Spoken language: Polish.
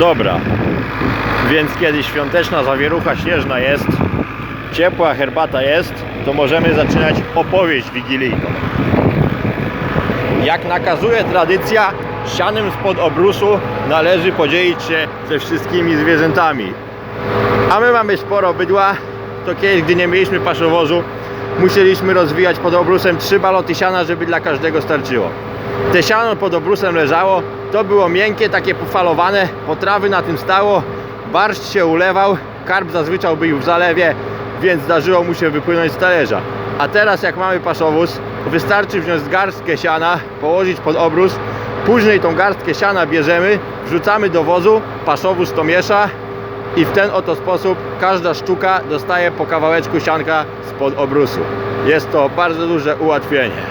Dobra, więc kiedy świąteczna zawierucha śnieżna jest, ciepła herbata jest, to możemy zaczynać opowieść wigilijną. Jak nakazuje tradycja, sianem spod obrusu należy podzielić się ze wszystkimi zwierzętami. A my mamy sporo bydła, to kiedyś, gdy nie mieliśmy paszowozu, musieliśmy rozwijać pod obrusem trzy baloty siana, żeby dla każdego starczyło. Te siano pod obrusem leżało, to było miękkie, takie pofalowane, potrawy na tym stało, barszcz się ulewał, karp zazwyczaj był w zalewie, więc zdarzyło mu się wypłynąć z talerza. A teraz jak mamy paszowóz, wystarczy wziąć garstkę siana, położyć pod obrus, później tą garstkę siana bierzemy, wrzucamy do wozu, paszowóz to miesza i w ten oto sposób każda sztuka dostaje po kawałeczku sianka spod obrusu. Jest to bardzo duże ułatwienie.